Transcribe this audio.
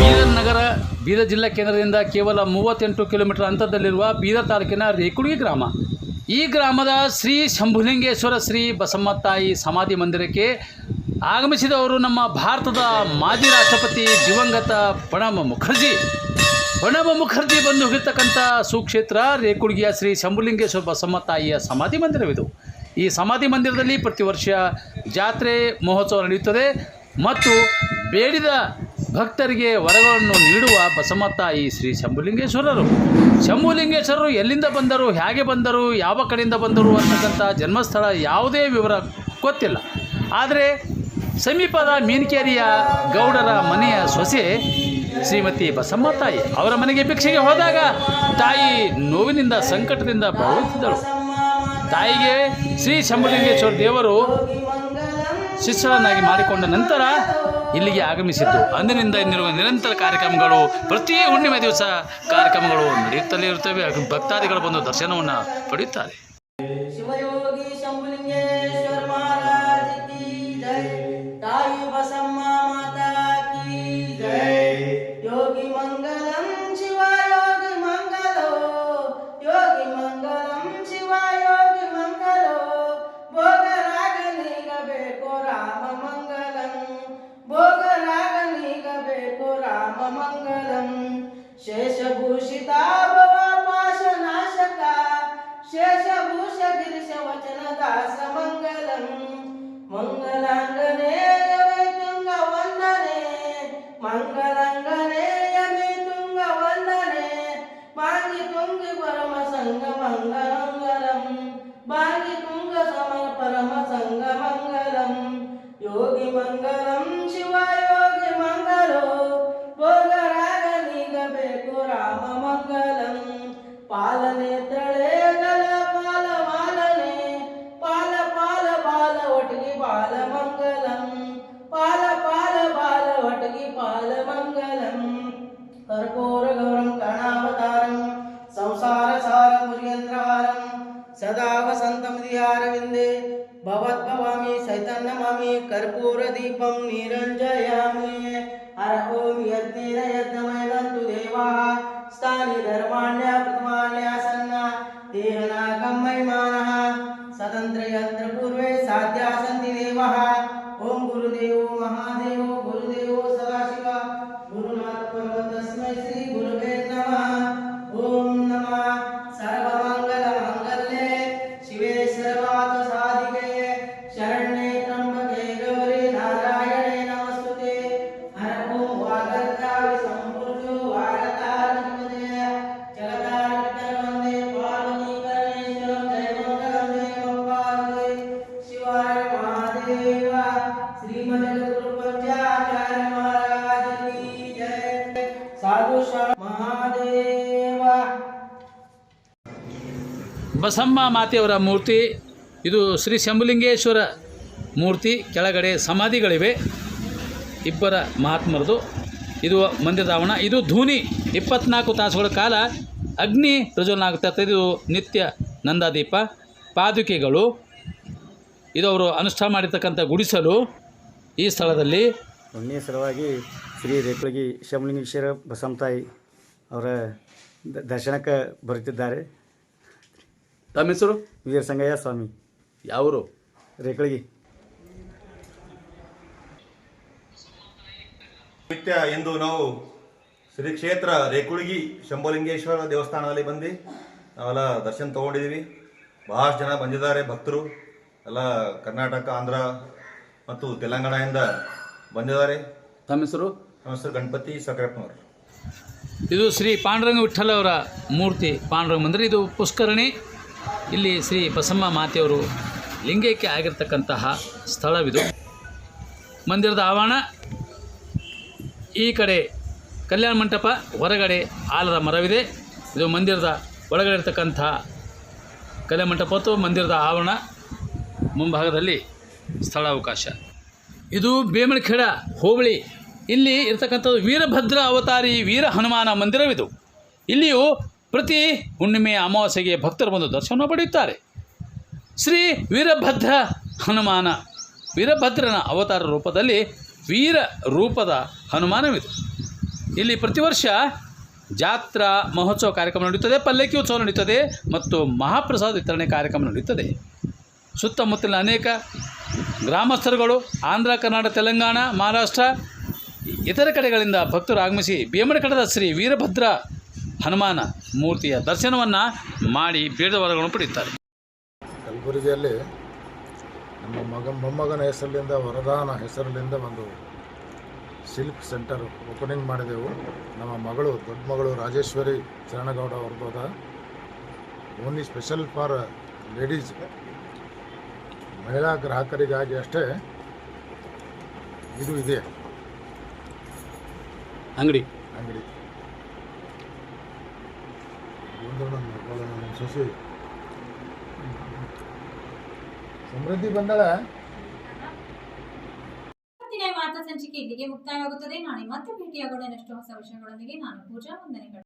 ಬೀದರ್ ನಗರ, ಬೀದರ್ ಜಿಲ್ಲಾ ಕೇಂದ್ರದಿಂದ ಕೇವಲ ಮೂವತ್ತೆಂಟು ಕಿಲೋಮೀಟರ್ ಅಂತರದಲ್ಲಿರುವ ಬೀದರ್ ತಾಲೂಕಿನ ರೇಕುಡಿ ಗ್ರಾಮ. ಈ ಗ್ರಾಮದ ಶ್ರೀ ಶಂಭುಲಿಂಗೇಶ್ವರ ಶ್ರೀ ಬಸಮ್ಮ ತಾಯಿ ಸಮಾಧಿ ಮಂದಿರಕ್ಕೆ ಆಗಮಿಸಿದವರು ನಮ್ಮ ಭಾರತದ ಮಾಜಿ ರಾಷ್ಟ್ರಪತಿ ದಿವಂಗತ ಪ್ರಣಬ್ ಮುಖರ್ಜಿ. ಪ್ರಣಬ್ ಮುಖರ್ಜಿ ಬಂದು ಹೋಗಿರ್ತಕ್ಕಂಥ ಸುಕ್ಷೇತ್ರ ರೇಕುಡ್ಗಿಯ ಶ್ರೀ ಶಂಭುಲಿಂಗೇಶ್ವರ ಬಸಮ್ಮ ತಾಯಿಯ ಸಮಾಧಿ ಮಂದಿರವಿದು. ಈ ಸಮಾಧಿ ಮಂದಿರದಲ್ಲಿ ಪ್ರತಿ ವರ್ಷ ಜಾತ್ರೆ ಮಹೋತ್ಸವ ನಡೆಯುತ್ತದೆ ಮತ್ತು ಬೇಡಿದ ಭಕ್ತರಿಗೆ ವರಗಳನ್ನು ನೀಡುವ ಬಸಮ್ಮ ತಾಯಿ ಶ್ರೀ ಶಂಭುಲಿಂಗೇಶ್ವರರು. ಶಂಭುಲಿಂಗೇಶ್ವರರು ಎಲ್ಲಿಂದ ಬಂದರು, ಹೇಗೆ ಬಂದರು, ಯಾವ ಕಡೆಯಿಂದ ಬಂದರು ಅಂತಕ್ಕಂಥ ಜನ್ಮಸ್ಥಳ ಯಾವುದೇ ವಿವರ ಗೊತ್ತಿಲ್ಲ. ಆದರೆ ಸಮೀಪದ ಮೀನ್ಕೇರಿಯ ಗೌಡರ ಮನೆಯ ಸೊಸೆ ಶ್ರೀಮತಿ ಬಸಮ್ಮ ತಾಯಿ ಅವರ ಮನೆಗೆ ಭಿಕ್ಷೆಗೆ ಹೋದಾಗ ತಾಯಿ ನೋವಿನಿಂದ ಸಂಕಟದಿಂದ ಬಳಲುತ್ತಿದ್ದಳು. ತಾಯಿಗೆ ಶ್ರೀ ಶಂಭುಲಿಂಗೇಶ್ವರ ದೇವರು ಶಿಷ್ಯರನ್ನಾಗಿ ಮಾಡಿಕೊಂಡ ನಂತರ ಇಲ್ಲಿಗೆ ಆಗಮಿಸಿದ್ದು. ಅಂದಿನಿಂದ ಇನ್ನಿರುವ ನಿರಂತರ ಕಾರ್ಯಕ್ರಮಗಳು, ಪ್ರತಿ ಹುಣ್ಣಿಮೆ ದಿವಸ ಕಾರ್ಯಕ್ರಮಗಳು ನಡೆಯುತ್ತಲೇ ಇರುತ್ತವೆ. ಭಕ್ತಾದಿಗಳು ಬಂದು ದರ್ಶನವನ್ನು ಪಡೆಯುತ್ತಾರೆ. ಮಂಗಲಂ ಭೋಗರಾಗನೀಗ ಬೇಕು ರಾಮ ಮಂಗಲಂ ಶೇಷಭೂಷಿತ ಭವ ಪಾಶನಾಶಕ ಶೇಷಭೂಷ ಗಿರಿಶ ವಚನ ದಾಸ ಮಂಗಲಂ ಮಂಗಲಾಂಗನೇ ಯಮೇ ತುಂಗ ವಂದನೆ ಮಂಗಲಾಂಗನೇ ಯಮೇ ತುಂಗ ವಂದನೆ ಮಾಂಗಿ ತುಂಗಿ ಪರಮ ಸಂಗ ಮಂಗಲಂ ಬಾಂಗಿ ತುಂಗ ಸಮ ಪರಮ ಸಂಗ ಮಂಗಲಂ ಯೋಗಿ ಮಂಗಲಂ ಶಿವ ಯೋಗಿ ಮಂಗಲೋ ಭೋಗರಾಗನೀಗ ಬೇಕು ರಾಮ ಮಂಗಲಂ ಪಾಲನೆ वन्दे भवद्भवामि शैतन्नमामि कर्पूरदीपं निरञ्जयामि। हर ॐ यज्ञेन यज्ञमयगन्तु देवाः स्थानि धर्माण्या प्रथमान्यासन्ना देहनाकं महिमानः स्वतन्त्रयन्त्रपूर्वे साध्या सन्ति देवाः ॐ गुरुदेवो महादेवो गुरुदेवो सदाशिव। गुरुनाथ पर्वतस्मै श्री ಬಸಮ್ಮ ಮಾತೆಯವರ ಮೂರ್ತಿ, ಇದು ಶ್ರೀ ಶಂಭುಲಿಂಗೇಶ್ವರ ಮೂರ್ತಿ, ಕೆಳಗಡೆ ಸಮಾಧಿಗಳಿವೆ. ಇಬ್ಬರ ಮಹಾತ್ಮರದು. ಇದು ಮಂದಿರದ ಆವರಣ ಇದು ಧೂನಿ, ಇಪ್ಪತ್ನಾಲ್ಕು ತಾಸುಗಳ ಕಾಲ ಅಗ್ನಿ ಪ್ರಜ್ವಲನ ಆಗುತ್ತೆ. ಅಂತ ಇದು ನಿತ್ಯ ನಂದಾದೀಪ, ಪಾದುಕೆಗಳು ಇದು ಅವರು ಅನುಷ್ಠಾನ ಮಾಡಿರ್ತಕ್ಕಂಥ ಗುಡಿಸಲು ಈ ಸ್ಥಳದಲ್ಲಿ. ಒಂದನೇ ಸಲುವಾಗಿ ಶ್ರೀ ರೇಕುಳಗಿ ಶಮಲಿಂಗೇಶ್ವರ ಬಸಂತಾಯಿ ಅವರ ದ- ದರ್ಶನಕ್ಕೆ ಬರುತ್ತಿದ್ದಾರೆ. ತಮ್ಮ ಹೆಸರು? ವೀರ ಸಂಗಯ್ಯ ಸ್ವಾಮಿ. ಯಾವರು? ರೇಕುಳಗಿ ನಿತ್ಯ ಎಂದು ನಾವು ಶ್ರೀ ಕ್ಷೇತ್ರ ರೇಕುಳಗಿ ಶಂಭುಲಿಂಗೇಶ್ವರ ದೇವಸ್ಥಾನದಲ್ಲಿ ಬಂದು ನಾವೆಲ್ಲ ದರ್ಶನ ತಗೊಂಡಿದ್ದೀವಿ. ಭಾಳಷ್ಟು ಜನ ಬಂದಿದ್ದಾರೆ ಭಕ್ತರು. ಎಲ್ಲ ಕರ್ನಾಟಕ ಆಂಧ್ರ ಮತ್ತು ತೆಲಂಗಾಣದಿಂದ ಬಂದಿದ್ದಾರೆ. ತಮ್ಮ ಹೆಸರು? ನಮ್ಮ ಹೆಸರು ಗಣಪತಿ ಸಕರಪ್ಪನವರು. ಇದು ಶ್ರೀ ಪಾಂಡುರಂಗ ವಿಠಲ್ ಅವರ ಮೂರ್ತಿ ಪಾಂಡುರಂಗ ಮಂದಿರ. ಇದು ಪುಷ್ಕರಣಿ. ಇಲ್ಲಿ ಶ್ರೀ ಬಸಮ್ಮ ಮಾತೆಯವರು ಲಿಂಗೈಕ್ಯ ಆಗಿರ್ತಕ್ಕಂತಹ ಸ್ಥಳವಿದು. ಮಂದಿರದ ಆವರಣ ಈ ಕಡೆ ಕಲ್ಯಾಣ ಮಂಟಪ ಹೊರಗಡೆ ಆಲದ ಮರವಿದೆ. ಇದು ಮಂದಿರದ ಒಳಗಡೆ ಇರತಕ್ಕಂಥ ಕಲ್ಯಾಣ ಮಂಟಪ ಮತ್ತು ಮಂದಿರದ ಆವರಣ. ಮುಂಭಾಗದಲ್ಲಿ ಸ್ಥಳಾವಕಾಶ. ಇದು ಬೇಮಳಖೇಡ ಹೋಬಳಿ. ಇಲ್ಲಿ ಇರ್ತಕ್ಕಂಥದ್ದು ವೀರಭದ್ರ ಅವತಾರಿ ವೀರ ಹನುಮಾನ ಮಂದಿರವಿದು. ಇಲ್ಲಿಯೂ ಪ್ರತಿ ಹುಣ್ಣಿಮೆ ಅಮಾವಾಸ್ಯೆಗೆ ಭಕ್ತರು ಬಂದು ದರ್ಶನ ಪಡೆಯುತ್ತಾರೆ. ಶ್ರೀ ವೀರಭದ್ರ ಹನುಮಾನ, ವೀರಭದ್ರನ ಅವತಾರ ರೂಪದಲ್ಲಿ ವೀರ ರೂಪದ ಹನುಮಾನವಿದು. ಇಲ್ಲಿ ಪ್ರತಿ ವರ್ಷ ಜಾತ್ರಾ ಮಹೋತ್ಸವ ಕಾರ್ಯಕ್ರಮ ನಡೆಯುತ್ತದೆ ಪಲ್ಲಕ್ಕಿ ಉತ್ಸವ ನಡೆಯುತ್ತದೆ ಮತ್ತು ಮಹಾಪ್ರಸಾದ ವಿತರಣೆ ಕಾರ್ಯಕ್ರಮ ನಡೆಯುತ್ತದೆ ಸುತ್ತಮುತ್ತಲಿನ ಅನೇಕ ಗ್ರಾಮಸ್ಥರುಗಳು ಆಂಧ್ರ, ಕರ್ನಾಟಕ, ತೆಲಂಗಾಣ, ಮಹಾರಾಷ್ಟ್ರ, ಇತರ ಕಡೆಗಳಿಂದ ಭಕ್ತರು ಆಗಮಿಸಿ ಬೇಮನಕಡದ ಶ್ರೀ ವೀರಭದ್ರ ಹನುಮಾನ ಮೂರ್ತಿಯ ದರ್ಶನವನ್ನು ಮಾಡಿ ಬೇಡವರಗಳನ್ನು ಪಡೆಯುತ್ತಾರೆ. ಕಲಬುರಗಿಯಲ್ಲಿ ನಮ್ಮ ಮಗ, ಮೊಮ್ಮಗನ ಹೆಸರಿನಿಂದ, ವರದಾನ ಹೆಸರಿನಿಂದ ಒಂದು ಸಿಲ್ಕ್ ಸೆಂಟರ್ ಓಪನಿಂಗ್ ಮಾಡಿದೆವು. ನಮ್ಮ ಮಗಳು ದೊಡ್ಡ ಮಗಳು ರಾಜೇಶ್ವರಿ ಚರಣಗೌಡ ಅವ್ರದ್ದು ಓನ್ಲಿ ಸ್ಪೆಷಲ್ ಫಾರ್ ಲೇಡೀಸ್ ಮಹಿಳಾ ಗ್ರಾಹಕರಿಗಾಗಿ ಅಷ್ಟೇ ಇದು ಇದೆ. ಅಂಗಡಿ. ಅಂಗಡಿ. ಒಂದು ಮಗಳು ನನ್ನ ಸೊಸೆ ಸಮೃದ್ಧಿ ಬಂದಳ. ವಾರ್ತಾ ಸಂಚಿಕೆ ಇಲ್ಲಿಗೆ ಮುಕ್ತಾಯವಾಗುತ್ತದೆ. ನಾಳೆ ಮತ್ತೆ ಭೇಟಿಯಾಗೋಣ. ಇನ್ನಷ್ಟು ಹೊಸ ವಿಷಯಗಳೊಂದಿಗೆ ನಾನು ಪೂಜಾ ವಂದನೆಗಳು.